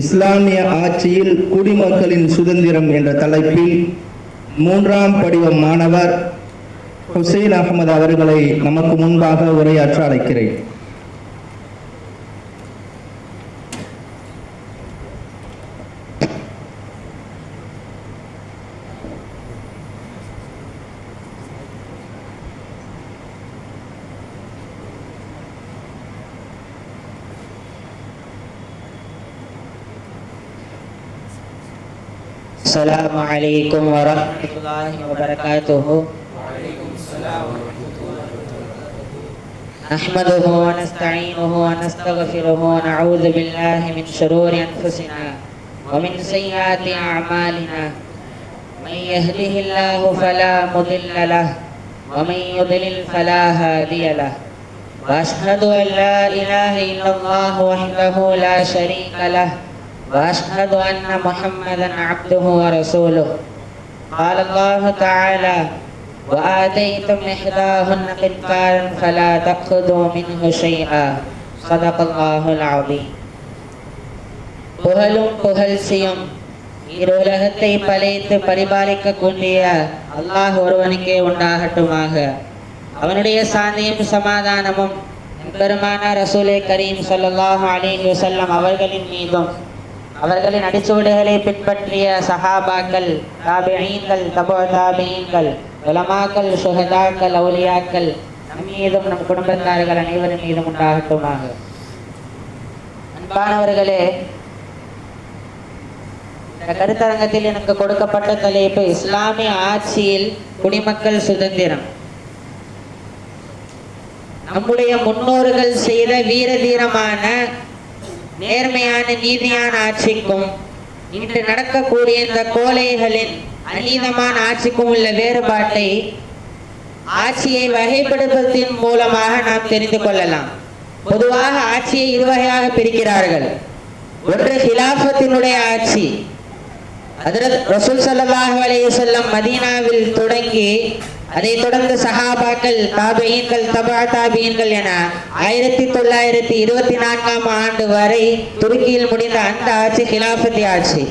இஸ்லாமிய ஆட்சியில் குடிமக்களின் சுதந்திரம் என்ற தலைப்பில் மூன்றாம் படிவ மாணவர் ஹுசைன் அகமது அவர்களை நமக்கு முன்பாக உரையாற்ற அழைக்கிறேன். السلام عليكم ورحمة الله وبركاته. نحمده ونستعينه ونستغفره ونعوذ بالله من شرور أنفسنا ومن سيئات أعمالنا. من يهده الله فلا مضل له ومن يضلل فلا هادي له. وأشهد أن لا إله إلا الله وحده لا شريك له واشهد ان محمدا عبده ورسوله قال الله تعالى واتيتم احداهن قنطارا فلا تاخذوا منه شيئا صدق الله العظيم புகழும் புகழ்ச்சியும் இரு உலகத்தை படைத்து பரிபாலிக்கக்கூடிய அல்லாஹ் ஒருவனுக்கே உண்டாகட்டுமாக அவனுடைய சாந்தியும் சமாதானமும் பெருமான ரசூலே கரீம் ஸல்லல்லாஹு அலைஹி வஸல்லம் அவர்களின் மீதும் அவர்களின் அடிச்சுவடுகளை பின்பற்றிய சஹாபாக்கள் தாபியீன்கள் தபோ உலமாக்கள் அவுலியாக்கள் நம் மீதும் நம் குடும்பத்தார்கள் அனைவரும் மீதும் உண்டாகட்டுமாக. அன்பானவர்களே இந்த கருத்தரங்கத்தில் எனக்கு கொடுக்கப்பட்ட தலைப்பு இஸ்லாமிய ஆட்சியில் குடிமக்கள் சுதந்திரம். நம்முடைய முன்னோர்கள் செய்த வீர தீரமான நேர்மையான நீதியான ஆட்சிக்கும் இன்று நடக்கக்கூடிய இந்த கோலைகளின் அநீதமான ஆட்சிக்கும் உள்ள வேறுபாட்டை ஆட்சியை வகைப்படுத்துவதன் மூலமாக நாம் தெரிந்து கொள்ளலாம். பொதுவாக ஆட்சியை இருவகையாக பிரிக்கிறார்கள். ஒன்று ஹிலாஃபத்தினுடைய ஆட்சி. அதிரத் ரசூல் சல்லாஹ் அலைஹி மதீனாவில் தொடங்கி அதைத் தொடர்ந்து சஹாபாக்கள் தாபியீன்கள் தபா தாபியன்கள் என ஆயிரத்தி தொள்ளாயிரத்தி இருபத்தி நான்காம் ஆண்டு வரை துருக்கியில் முடிந்த அந்த ஆட்சி கிலாபதி ஆட்சி.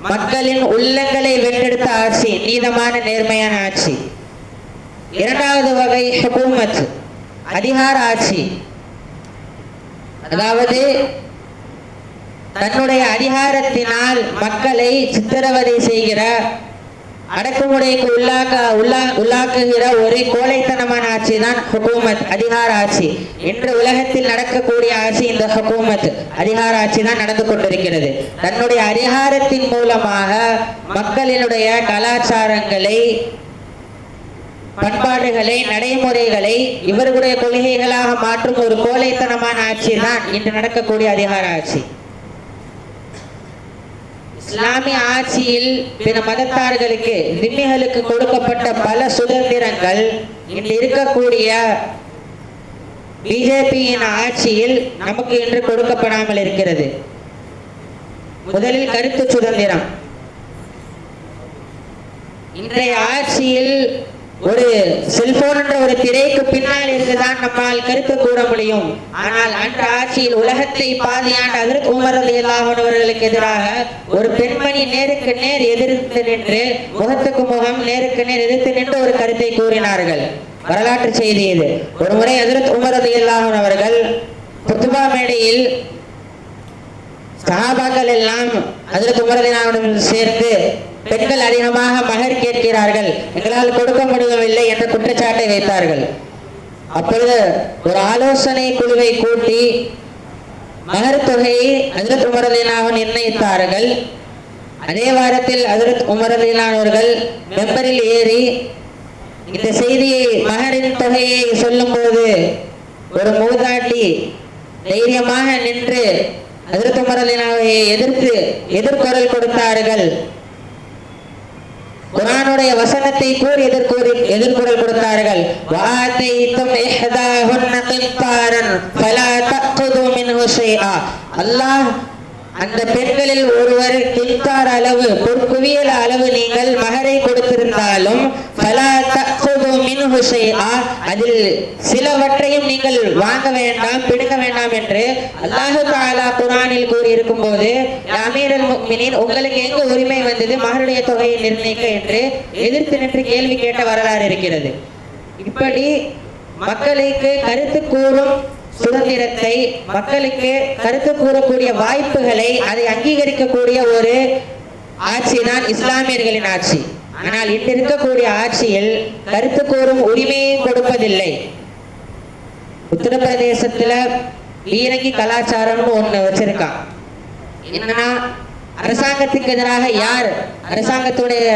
மக்களின் உள்ளங்களை வென்றெடுத்த ஆட்சி நீதமான நேர்மையான ஆட்சி. இரண்டாவது வகை ஹுகூமத் அதிகார ஆட்சி. அதாவது தன்னுடைய அதிகாரத்தினால் மக்களை சித்திரவதை செய்கிற அடக்குமுறைக்கு உள்ளாக்க உள்ளா உள்ளாக்குகிற ஒரு கோழைத்தனமான ஆட்சி தான் ஹுகூமத் அதிகார ஆட்சி இன்று உலகத்தில் நடக்கக்கூடிய ஆட்சி இந்த ஹுகூமத் அதிகார ஆட்சி தான் நடந்து கொண்டிருக்கிறது. தன்னுடைய அதிகாரத்தின் மூலமாக மக்களினுடைய கலாச்சாரங்களை பண்பாடுகளை நடைமுறைகளை இவர்களுடைய கொள்கைகளாக மாற்றும் ஒரு கோழைத்தனமான ஆட்சி தான் இன்று நடக்கக்கூடிய அதிகார ஆட்சி இஸ்லாமிய ஆட்சியில் பிற மதத்தார்களுக்கு திம்மிகளுக்கு கொடுக்கப்பட்ட பல சுதந்திரங்கள் இன்று இருக்கக்கூடிய பிஜேபியின் ஆட்சியில் நமக்கு இன்று கொடுக்கப்படாமல் இருக்கிறது. முதலில் கருத்து சுதந்திரம். இன்றைய ஆட்சியில் ஒரு செல்போன் என்ற ஒரு திரைக்கு பின்னால் இருந்துதான் நம்மால் கருத்து கூற முடியும். ஆனால் அன்று ஆட்சியில் உலகத்தை பாதியாண்ட அதற்கு உமரது இல்லாதவர்களுக்கு அவர்களுக்கு எதிராக ஒரு பெண்மணி நேருக்கு நேர் எதிர்த்து நின்று முகத்துக்கு முகம் நேருக்கு நேர் எதிர்த்து நின்று ஒரு கருத்தை கூறினார்கள். வரலாற்று செய்தி இது. ஒரு முறை அதிரத் உமரது அலி அவர்கள் புத்துபா மேடையில் சகாபாக்கள் எல்லாம் அதிரத் உமர் சேர்ந்து பெண்கள் அதிகமாக மகர் கேட்கிறார்கள். எங்களால் கொடுக்க முடியவில்லை என்ற குற்றச்சாட்டை வைத்தார்கள். அப்பொழுது ஒரு ஆலோசனை குழுவை கூட்டி மகர் தொகையை ஹஜரத் உமர் நிர்ணயித்தார்கள். அதே வாரத்தில் ஹஜரத் உமர் மெம்பரில் ஏறி இந்த செய்தியை மகரின் தொகையை சொல்லும்போது ஒரு மூதாட்டி தைரியமாக நின்று ஹஜரத் உமர் எதிர்த்து எதிர்குரல் கொடுத்தார்கள். குரானுடைய வசனத்தை கூறி எதிர்கூறி எதிர்குரல் கொடுத்தார்கள். வாத்தைத்தும் இஹ்தாஹுன்ன கின்தாரன் ஃபலா தக்குது மின்ஹு ஷைஆ. அல்லாஹ் அந்த பெண்களில் ஒருவர் கின்தார் அளவு பொற்குவியல் அளவு நீங்கள் மகரை கொடுத்திருந்தாலும் அதில் சிலவற்றையும் நீங்கள் வாங்க வேண்டாம் பிடுங்க வேண்டாம் என்று அல்லாஹு தாலா குரானில் கூறியிருக்கும் போது அமீருல் உங்களுக்கு எங்க உரிமை வந்தது மகளுடைய தொகையை நிர்ணயிக்க என்று எதிர்த்து நின்று கேள்வி கேட்ட வரலாறு இருக்கிறது இப்படி மக்களுக்கு கருத்து கூறும் சுதந்திரத்தை மக்களுக்கு கருத்து கூறக்கூடிய வாய்ப்புகளை அதை அங்கீகரிக்கக்கூடிய ஒரு ஆட்சி தான் இஸ்லாமியர்களின் ஆட்சி ஆனால் இன்று இருக்கக்கூடிய ஆட்சியில் கருத்து கூறும் உரிமையை கொடுப்பதில்லை. உத்தரப்பிரதேசத்துல பீரங்கி கலாச்சாரம்னு ஒண்ணு வச்சிருக்கான் என்னன்னா அரசாங்கத்துக்கு எதிராக யார் அரசாங்கத்துடைய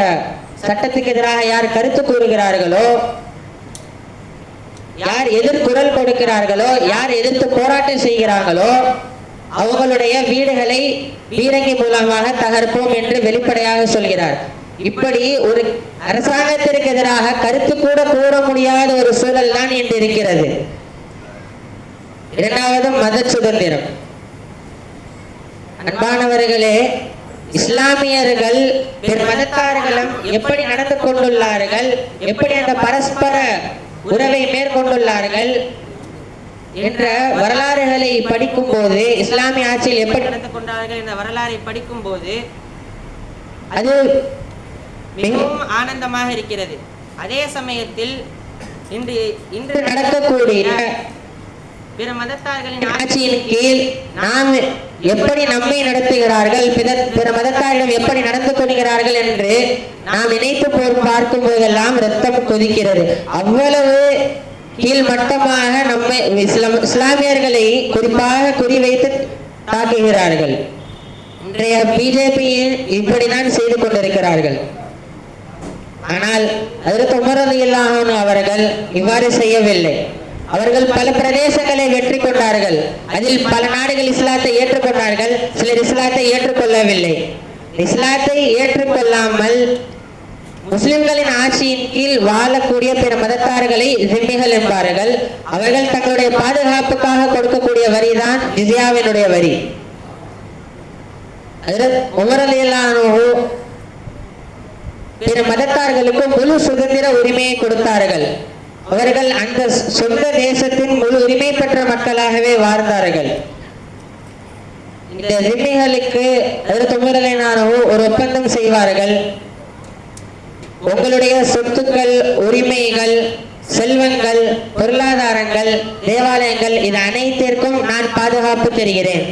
சட்டத்துக்கு எதிராக யார் கருத்து கூறுகிறார்களோ யார் எதிர்குரல் கொடுக்கிறார்களோ யார் எதிர்த்து போராட்டம் செய்கிறார்களோ அவங்களுடைய வீடுகளை பீரங்கி மூலமாக தகர்ப்போம் என்று வெளிப்படையாக சொல்கிறார். இப்படி ஒரு அரசாங்கத்திற்கு எதிராக கருத்து கூட கூற முடியாத ஒரு சூழல் தான் இன்று இருக்கிறது. இரண்டாவது மத சுதந்திரம். அன்பானவர்களே இஸ்லாமியர்கள் பிற மதத்தார்களும் எப்படி நடந்து கொண்டுள்ளார்கள்? எப்படி அந்த பரஸ்பர உறவை மேற்கொண்டுள்ளார்கள்? என்ற வரலாறுகளை படிக்கும் போது இஸ்லாமிய ஆட்சியில் எப்படி நடந்து கொண்டார்கள் என்ற வரலாறை படிக்கும் போது அது மிகவும் ஆனந்தமாக இருக்கிறது. அதே சமயத்தில் இன்று இன்று நடக்கக்கூடிய பிற மதத்தார்களின் ஆட்சியின் கீழ் நாம் எப்படி நம்மை நடத்துகிறார்கள் பிற- மதத்தாரிடம் எப்படி நடந்து கொள்கிறார்கள் என்று நாம் நினைத்து போர் பார்க்கும் போதெல்லாம் ரத்தம் கொதிக்கிறது. அவ்வளவு கீழ்மட்டமாக நம்மை இஸ்லாம் இஸ்லாமியர்களை குறிப்பாக குறிவைத்து தாக்குகிறார்கள். இன்றைய பிஜேபியில் இப்படிதான் செய்து கொண்டிருக்கிறார்கள். ஆனால் அதற்கு உமரதியில்லாமல் அவர்கள் இவ்வாறு செய்யவில்லை. அவர்கள் பல பிரதேசங்களை வெற்றி கொண்டார்கள் அதில் பல நாடுகள் இஸ்லாத்தை ஏற்றுக்கொண்டார்கள். சிலர் இஸ்லாத்தை ஏற்றுக்கொள்ளவில்லை. இஸ்லாத்தை ஏற்றுக்கொள்ளாமல் முஸ்லிம்களின் ஆட்சியின் கீழ் வாழக்கூடிய பிற மதத்தார்களை ஜிம்மிகள் என்பார்கள். அவர்கள் தங்களுடைய பாதுகாப்புக்காக கொடுக்கக்கூடிய வரிதான் ஜிசியாவினுடைய வரி. அதில் பிற மதத்தார்களுக்கும் முழு சுதந்திர உரிமையை கொடுத்தார்கள். அவர்கள் அந்த சொந்த தேசத்தின் முழு உரிமை பெற்ற மக்களாகவே வாழ்ந்தார்கள். இந்த உரிமைகளுக்கு அதற்கு உமரலியலானோ ஒரு ஒப்பந்தம் செய்வார்கள். உங்களுடைய சொத்துக்கள் உரிமைகள் செல்வங்கள் பொருளாதாரங்கள் தேவாலயங்கள் இது அனைத்திற்கும் நான் பாதுகாப்பு தருகிறேன்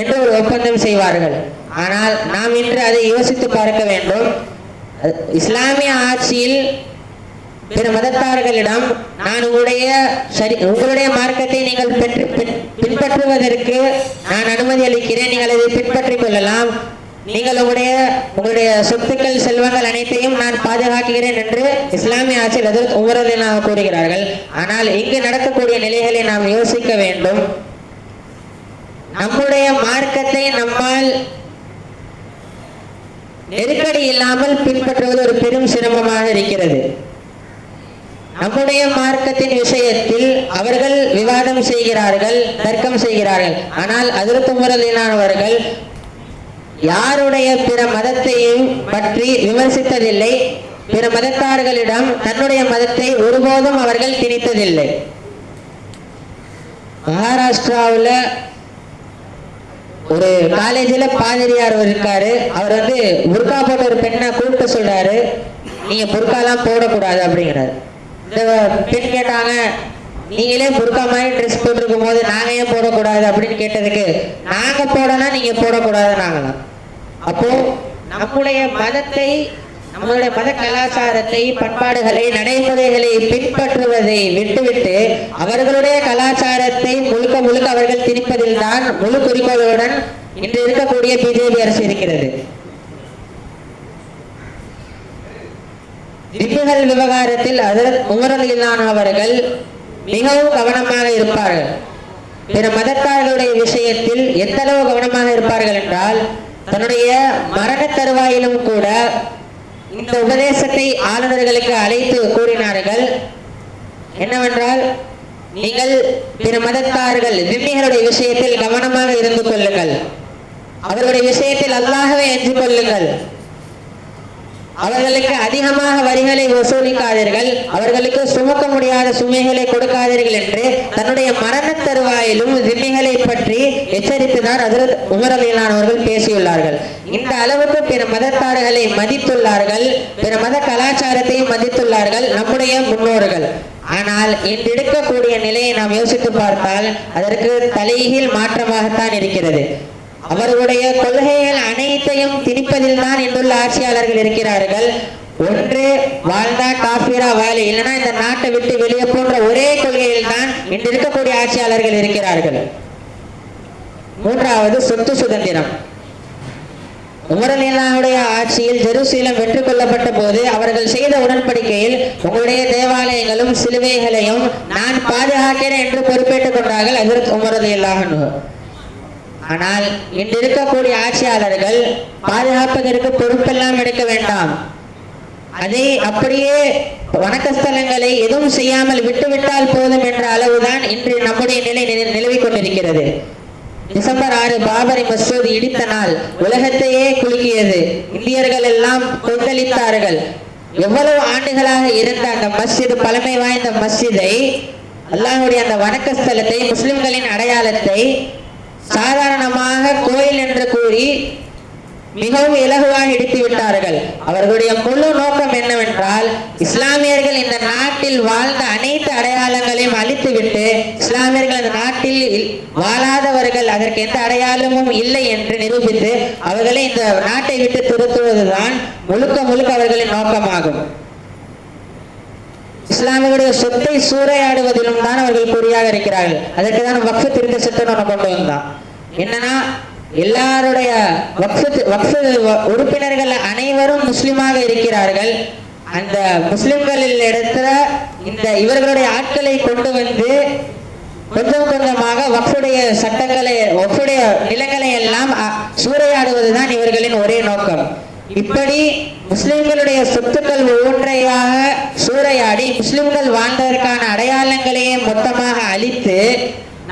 என்று ஒரு ஒப்பந்தம் செய்வார்கள். ஆனால் நாம் இன்று அதை யோசித்து பார்க்க வேண்டும். இஸ்லாமிய ஆட்சியில் பிற மதத்தார்களிடம் நான் உங்களுடைய சரி உங்களுடைய மார்க்கத்தை நீங்கள் பெற்று பின்பற்றுவதற்கு நான் அனுமதி அளிக்கிறேன். நீங்கள் அதை பின்பற்றிக் கொள்ளலாம். நீங்கள் உங்களுடைய உங்களுடைய சொத்துக்கள் செல்வங்கள் அனைத்தையும் நான் பாதுகாக்கிறேன் என்று இஸ்லாமிய ஆட்சியில் அது உமரதினாக கூறுகிறார்கள். ஆனால் இங்கு நடக்கக்கூடிய நிலைகளை நாம் யோசிக்க வேண்டும். நம்முடைய மார்க்கத்தை நம்மால் நெருக்கடி இல்லாமல் பின்பற்றுவது ஒரு பெரும் சிரமமாக இருக்கிறது. நம்முடைய மார்க்கத்தின் விஷயத்தில் அவர்கள் விவாதம் செய்கிறார்கள் தர்க்கம் செய்கிறார்கள். ஆனால் அதிருத்து முரலினானவர்கள் யாருடைய பிற மதத்தையும் பற்றி விமர்சித்ததில்லை. பிற மதத்தார்களிடம் தன்னுடைய மதத்தை ஒருபோதும் அவர்கள் திணித்ததில்லை. மகாராஷ்டிராவில் ஒரு காலேஜில் பாதிரியார் இருக்காரு. அவர் வந்து புர்கா போட்ட ஒரு பெண்ணை கூப்பிட்டு சொல்றாரு. நீங்க புர்காலாம் போடக்கூடாது அப்படிங்கிறாரு. இந்த பெண் கேட்டாங்க நீங்களே புர்கா மாதிரி ட்ரெஸ் போட்டிருக்கும் போது நாங்க ஏன் போடக்கூடாது? அப்படின்னு கேட்டதுக்கு நாங்க போடனா நீங்க போடக்கூடாது நாங்களாம் அப்போ நம்முடைய மதத்தை நம்மளுடைய மத கலாச்சாரத்தை பண்பாடுகளை நடைமுறைகளை பின்பற்றுவதை விட்டுவிட்டு அவர்களுடைய கலாச்சாரத்தை முழுக்க முழுக்க அவர்கள் திணிப்பதில் தான் முழு குறிக்கோளுடன் இன்று இருக்கக்கூடிய பிஜேபி அரசு இருக்கிறது. திப்புகள் விவகாரத்தில் அதரத் உமரலிலான அவர்கள் மிகவும் கவனமாக இருப்பார்கள். பிற மதத்தார்களுடைய விஷயத்தில் எந்தளவு கவனமாக இருப்பார்கள் என்றால் தன்னுடைய மரண தருவாயிலும் கூட இந்த உபதேசத்தை ஆளுநர்களுக்கு அழைத்து கூறினார்கள். என்னவென்றால் நீங்கள் பிற மதத்தார்கள் திம்மிகளுடைய விஷயத்தில் கவனமாக இருந்து கொள்ளுங்கள். அவர்களுடைய விஷயத்தில் அல்லாகவே என்று கொள்ளுங்கள் அவர்களுக்கு அதிகமாக வரிகளை வசூலிக்காதீர்கள். அவர்களுக்கு சுமக்க முடியாத சுமைகளை கொடுக்காதீர்கள் என்று தன்னுடைய மரண தருவாயிலும் ஜிம்மிகளை பற்றி எச்சரித்துதான் அதில் உமர் பேசியுள்ளார்கள். இந்த அளவுக்கு பிற மதத்தார்களை மதித்துள்ளார்கள். பிற மத கலாச்சாரத்தையும் மதித்துள்ளார்கள் நம்முடைய முன்னோர்கள். ஆனால் இன்று இருக்கக்கூடிய நிலையை நாம் யோசித்து பார்த்தால் அதற்கு தலைகீழ் மாற்றமாகத்தான் இருக்கிறது. அவர்களுடைய கொள்கைகள் அனைத்தையும் திணிப்பதில் தான் இன்றுள்ள ஆட்சியாளர்கள் இருக்கிறார்கள். ஒன்று வாழ்ந்தா காபீரா வேலை. இல்லைன்னா இந்த நாட்டை விட்டு வெளியே போன்ற ஒரே கொள்கையில் தான் இன்று இருக்கக்கூடிய ஆட்சியாளர்கள் இருக்கிறார்கள். மூன்றாவது சொத்து சுதந்திரம். உமரலியல்லாவுடைய ஆட்சியில் ஜெருசீலம் வெற்றி கொள்ளப்பட்ட போது அவர்கள் செய்த உடன்படிக்கையில் உங்களுடைய தேவாலயங்களும் சிலுவைகளையும் நான் பாதுகாக்கிறேன் என்று பொறுப்பேற்றுக் கொண்டார்கள் அதற்கு உமரலியல்லாஹனு ஆனால் இன்று இருக்கக்கூடிய ஆட்சியாளர்கள் பாதுகாப்பதற்கு பொறுப்பெல்லாம் எடுக்க வேண்டாம். அதை அப்படியே வணக்கஸ்தலங்களை எதுவும் செய்யாமல் விட்டுவிட்டால் போதும் என்ற அளவுதான் இன்று நம்முடைய நிலை நிலவி நிலவிக் கொண்டிருக்கிறது. டிசம்பர் ஆறு பாபரி மசூதி இடித்த நாள் உலகத்தையே குலுக்கியது. இந்தியர்கள் எல்லாம் கொந்தளித்தார்கள். எவ்வளவு ஆண்டுகளாக இருந்த அந்த மஸ்ஜித் பழமை வாய்ந்த மஸ்ஜிதை அல்லாஹுடைய அந்த வணக்கஸ்தலத்தை முஸ்லிம்களின் அடையாளத்தை சாதாரணமாக கோயில் என்று கூறி மிகவும் இலகுவாக இடித்து விட்டார்கள். அவர்களுடைய முழு நோக்கம் என்னவென்றால் இஸ்லாமியர்கள் இந்த நாட்டில் வாழ்ந்த அனைத்து அடையாளங்களையும் அழித்துவிட்டு இஸ்லாமியர்கள் அந்த நாட்டில் இல்- வாழாதவர்கள் அதற்கு எந்த அடையாளமும் இல்லை என்று நிரூபித்து அவர்களை இந்த நாட்டை விட்டு துரத்துவதுதான் முழுக்க முழுக்க அவர்களின் நோக்கமாகும். இஸ்லாமியருடைய சொத்தை சூறையாடுவதிலும் தான் அவர்கள் குறியாக இருக்கிறார்கள். அதற்கு தான் வக்ஃபு திருத்த சட்டம் நம்ம கொண்டு வந்தான் என்னன்னா எல்லாருடைய உறுப்பினர்கள் அனைவரும் முஸ்லிமாக இருக்கிறார்கள். அந்த முஸ்லிம்களில் இடத்துல இந்த இவர்களுடைய ஆட்களை கொண்டு வந்து கொஞ்சம் கொஞ்சமாக வக்ஃபுடைய சட்டங்களை வக்ஃபுடைய நிலங்களை எல்லாம் சூறையாடுவதுதான் இவர்களின் ஒரே நோக்கம். இப்படி முஸ்லிம்களுடைய சொத்துக்கள் ஒவ்வொன்றையாக சூறையாடி முஸ்லிம்கள் வாழ்ந்ததற்கான அடையாளங்களையே மொத்தமாக அழித்து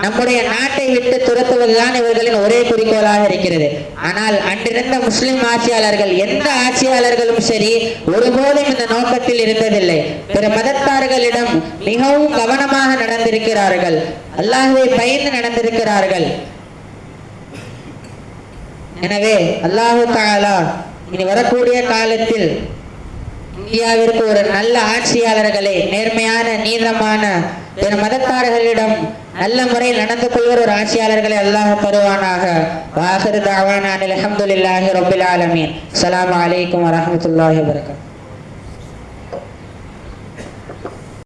நம்முடைய நாட்டை விட்டு துரத்துவதுதான் இவர்களின் ஒரே குறிக்கோளாக இருக்கிறது. ஆனால் அன்றிருந்த முஸ்லிம் ஆட்சியாளர்கள் எந்த ஆட்சியாளர்களும் சரி ஒருபோதும் இந்த நோக்கத்தில் இருந்ததில்லை. பிற மதத்தார்களிடம் மிகவும் கவனமாக நடந்திருக்கிறார்கள். அல்லாஹுவை பயந்து நடந்திருக்கிறார்கள். எனவே அல்லாஹு தாலா இனி வரக்கூடிய காலத்தில் இந்தியாவிற்கு ஒரு நல்ல ஆட்சியாளர்களை நேர்மையான நீதமான பிற மதத்தாரர்களிடம் நல்ல முறையில் நடந்து கொள்வர் ஒரு ஆட்சியாளர்களை அல்லாஹ் தருவானாக. வாஹிரு தாவான அல்ஹம்துலில்லாஹி ரொபில் ஆலமீன். அலாம் வலைக்கம் வரமத்துல்லாஹி வரகம்